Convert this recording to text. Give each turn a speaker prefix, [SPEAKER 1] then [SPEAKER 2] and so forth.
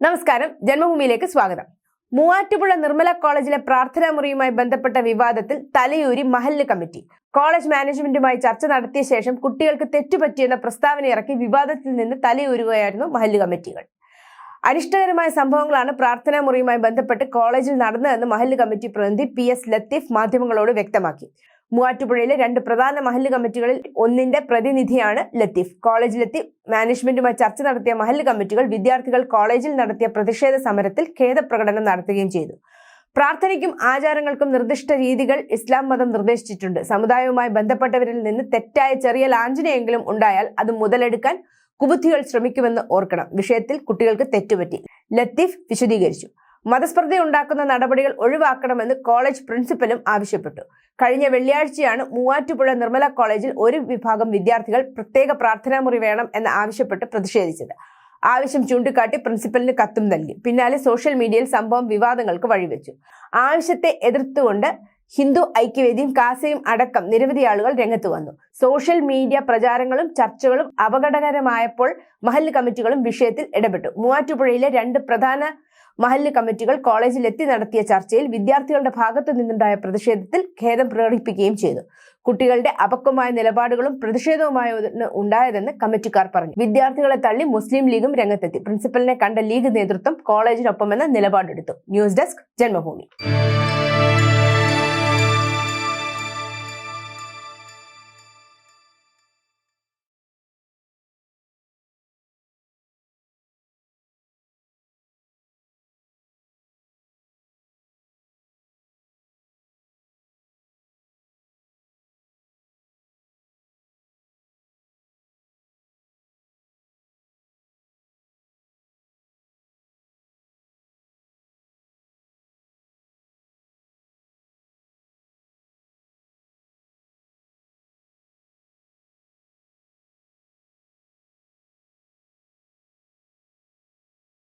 [SPEAKER 1] നമസ്കാരം. ജന്മഭൂമിയിലേക്ക് സ്വാഗതം. മൂവാറ്റുപുഴ നിർമ്മല കോളേജിലെ പ്രാർത്ഥനാ മുറിയുമായി ബന്ധപ്പെട്ട വിവാദത്തിൽ തലയൂരി മഹല്ല് കമ്മിറ്റി. കോളേജ് മാനേജ്മെന്റുമായി ചർച്ച നടത്തിയ ശേഷം കുട്ടികൾക്ക് തെറ്റുപറ്റിയെന്ന പ്രസ്താവന ഇറക്കി വിവാദത്തിൽ നിന്ന് തലയൂരുകയായിരുന്നു മഹല്ല് കമ്മിറ്റികൾ. അനിഷ്ടകരമായ സംഭവങ്ങളാണ് പ്രാർത്ഥനാ മുറിയുമായി ബന്ധപ്പെട്ട് കോളേജിൽ നടന്നതെന്ന് മഹല്ല് കമ്മിറ്റി പ്രതിനിധി പി എസ് ലത്തീഫ് മാധ്യമങ്ങളോട് വ്യക്തമാക്കി. മൂവാറ്റുപുഴയിലെ രണ്ട് പ്രധാന മഹല്ല് കമ്മിറ്റികളിൽ ഒന്നിന്റെ പ്രതിനിധിയാണ് ലത്തീഫ്. കോളേജിലെത്തി മാനേജ്മെന്റുമായി ചർച്ച നടത്തിയ മഹല്ല് കമ്മിറ്റികൾ വിദ്യാർത്ഥികൾ കോളേജിൽ നടത്തിയ പ്രതിഷേധ സമരത്തിൽ ഖേദപ്രകടനം നടത്തുകയും ചെയ്തു. പ്രാർത്ഥനയ്ക്കും ആചാരങ്ങൾക്കും നിർദ്ദിഷ്ട രീതികൾ ഇസ്ലാം മതം നിർദ്ദേശിച്ചിട്ടുണ്ട്. സമുദായവുമായി ബന്ധപ്പെട്ടവരിൽ നിന്ന് തെറ്റായ ചെറിയ ലാഞ്ചനയെങ്കിലും ഉണ്ടായാൽ അത് മുതലെടുക്കാൻ കുബുദ്ധികൾ ശ്രമിക്കുമെന്ന് ഓർക്കണം. വിഷയത്തിൽ കുട്ടികൾക്ക് തെറ്റുപറ്റി. ലത്തീഫ് വിശദീകരിച്ചു. മതസ്പർദ്ധയുണ്ടാക്കുന്ന നടപടികൾ ഒഴിവാക്കണമെന്ന് കോളേജ് പ്രിൻസിപ്പലും ആവശ്യപ്പെട്ടു. കഴിഞ്ഞ വെള്ളിയാഴ്ചയാണ് മൂവാറ്റുപുഴ നിർമ്മല കോളേജിൽ ഒരു വിഭാഗം വിദ്യാർത്ഥികൾ പ്രത്യേക പ്രാർത്ഥനാ മുറി വേണം എന്ന് ആവശ്യപ്പെട്ട് പ്രതിഷേധിച്ചത്. ആവശ്യം ചൂണ്ടിക്കാട്ടി പ്രിൻസിപ്പലിന് കത്തും നൽകി. പിന്നാലെ സോഷ്യൽ മീഡിയയിൽ സംഭവം വിവാദങ്ങൾക്ക് വഴിവെച്ചു. ആവശ്യത്തെ എതിർത്തുകൊണ്ട് ഹിന്ദു ഐക്യവേദിയും കാസയും അടക്കം നിരവധി ആളുകൾ രംഗത്ത് വന്നു. സോഷ്യൽ മീഡിയ പ്രചാരങ്ങളും ചർച്ചകളും അപകടകരമായപ്പോൾ മഹല്ല് കമ്മിറ്റികളും വിഷയത്തിൽ ഇടപെട്ടു. മൂവാറ്റുപുഴയിലെ രണ്ട് പ്രധാന മഹല്ല് കമ്മിറ്റികൾ കോളേജിൽ എത്തി നടത്തിയ ചർച്ചയിൽ വിദ്യാർത്ഥികളുടെ ഭാഗത്തു നിന്നുണ്ടായ പ്രതിഷേധത്തിൽ ഖേദം പ്രകടിപ്പിക്കുകയും ചെയ്തു. കുട്ടികളുടെ അപക്വമായ നിലപാടുകളും പ്രതിഷേധവുമായ ഉണ്ടായതെന്ന് കമ്മിറ്റിക്കാർ പറഞ്ഞു. വിദ്യാർത്ഥികളെ തള്ളി മുസ്ലിം ലീഗും രംഗത്തെത്തി. പ്രിൻസിപ്പലിനെ കണ്ട ലീഗ് നേതൃത്വം കോളേജിനൊപ്പമെന്ന നിലപാടെടുത്തു. News desk Janmabhumi.